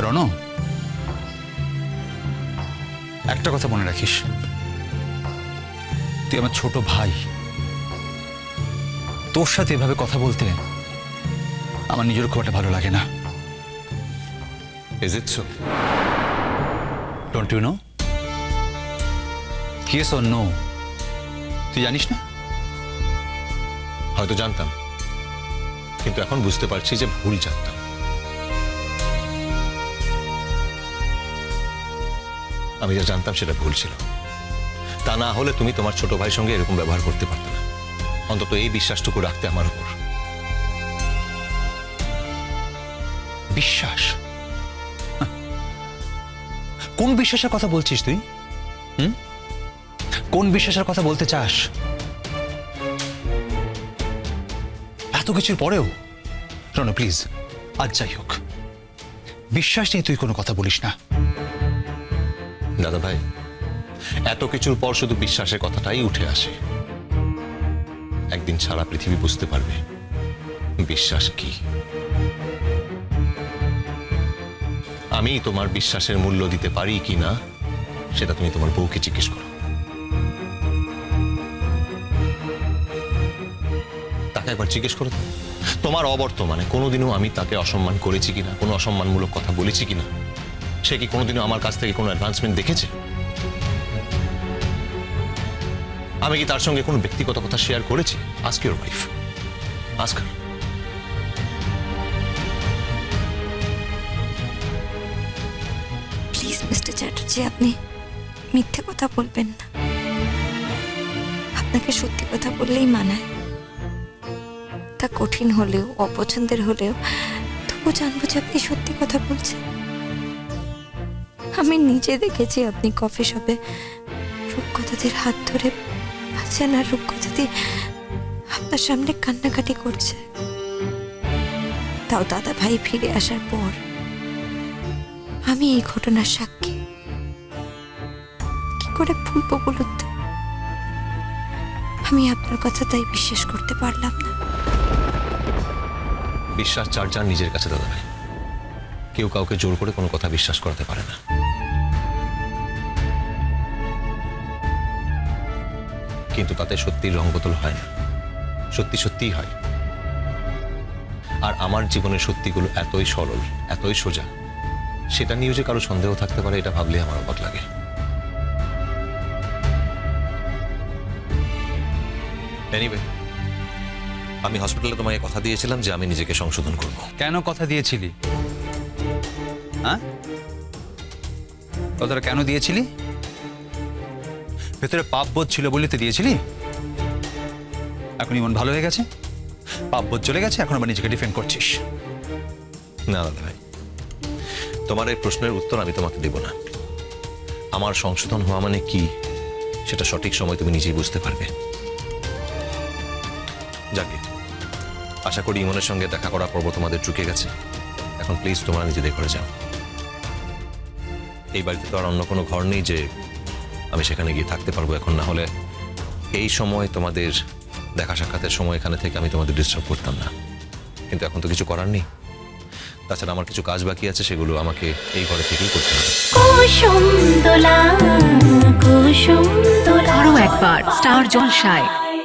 রণ একটা কথা মনে রাখিস। তুই আমার ছোট ভাই। তোর সাথে এভাবে কথা বলতে আমার নিজের খুব একটা ভালো লাগে না। Is it so don't you know case or no তুই জানিস না? হয়তো জানতাম। কিন্তু এখন বুঝতে পারছি যে ভুল জানতাম। আমি যা জানতাম সেটা ভুল ছিল। তা না হলে তুমি তোমার ছোট ভাইয়ের সঙ্গে এরকম ব্যবহার করতে পারতে না। অন্তত এই বিশ্বাসটুকু রাখতে আমার উপর। বিশ্বাস? কোন বিশ্বাসের কথা বলছিস তুই? কোন বিশ্বাসের কথা বলতে চাস? এত কিছুর পরেও? রণ প্লিজ আজ যাই হোক। বিশ্বাস নিয়ে তুই কোনো কথা বলিস না। দাদা ভাই এত কিছুর পর শুধু বিশ্বাসের কথাটাই উঠে আসে। একদিন সারা পৃথিবী বুঝতে পারবে বিশ্বাস কি। আমি তোমার বিশ্বাসের মূল্য দিতে পারি কি না, সেটা তুমি তোমার বউকে জিজ্ঞেস করো। তাকে একবার জিজ্ঞেস করো। তোমার অবর্তমানে কোনোদিনও আমি তাকে অসম্মান করেছি কিনা, কোনো অসম্মানমূলক কথা বলেছি কিনা? সে কি কোনোদিনও আমার কাছ থেকে কোনো অ্যাডভান্সমেন্ট দেখেছে? আমি কি তার সঙ্গে কোনো ব্যক্তিগত কথা শেয়ার করেছি? আজকে ওর ওয়াইফ আজকাল প্লিজ মিস্টার চ্যাটার্জি আপনি মিথ্যে কথা বলবেন না। আপনাকে সত্যি কথা বললেই মানায়। তা কঠিন হলেও, অপছন্দের হলেও তবু জানব যে আপনি সত্যি কথা বলছেন। আমি নিজে দেখেছি আপনি কফি শপে রূপকথাদের হাত ধরে আছেন আর রূপকথাদি আপনার সামনে কান্নাকাটি করছে। তাও দাদা ভাই ফিরে আসার পর আমি এই ঘটনার সাক্ষী। কি করে ভুলবো বলুন আমি আপনার কথা তাই বিশ্বাস করতে পারলাম না। বিশ্বাস চার যার নিজের কাছে দাদা ভাই কেউ কাউকে জোর করে কোনো কথা বিশ্বাস করাতে পারে না। কিন্তু তাতে সত্যির রং বদল হয় না। সত্যি সত্যিই হয়। আর আমার জীবনের সত্যিগুলো এতই সরল, এতই সোজা, সেটা নিয়েও যে কারও সন্দেহ থাকতে পারে, এটা ভাবলে আমার অবাক লাগে। আমি হসপিটালে তোমাকে কথা দিয়েছিলাম যে আমি নিজেকে সংশোধন করব। কেন কথা দিয়েছিলি? হ্যাঁ? কথাটা কেন দিয়েছিলি? ভেতরে পাপ বোধ ছিল বলে তো দিয়েছিলি? এখন ইমন ভালো হয়ে গেছে? পাপ বোধ চলে গেছে, এখন আবার নিজেকে ডিফেন্ড করছিস। না দাদা ভাই। তোমার এই প্রশ্নের উত্তর আমি তোমাকে দেব না। আমার সংশোধন হওয়া মানে কি, সেটা সঠিক সময় তুমি নিজেই বুঝতে পারবে। যাকে, আশা করি ইমনের সঙ্গে দেখা করা পর্ব তোমাদের চুকে গেছে। এখন প্লিজ তোমরা নিজেদের ঘরে যাও। এই বাড়িতে তো আর অন্য কোনো ঘর নেই যে আমি সেখানে গিয়ে থাকতে পারব এখন না হলে এই সময় তোমাদের দেখা সাক্ষাতের সময় এখানে থেকে আমি তোমাদের ডিস্টার্ব করতাম না। কিন্তু এখন তো কিছু করার নেই। তাছাড়া আমার কিছু কাজ বাকি আছে সেগুলো আমাকে এই ঘরে থেকেই করতে হবে। আরও একবার স্টার জলসায়।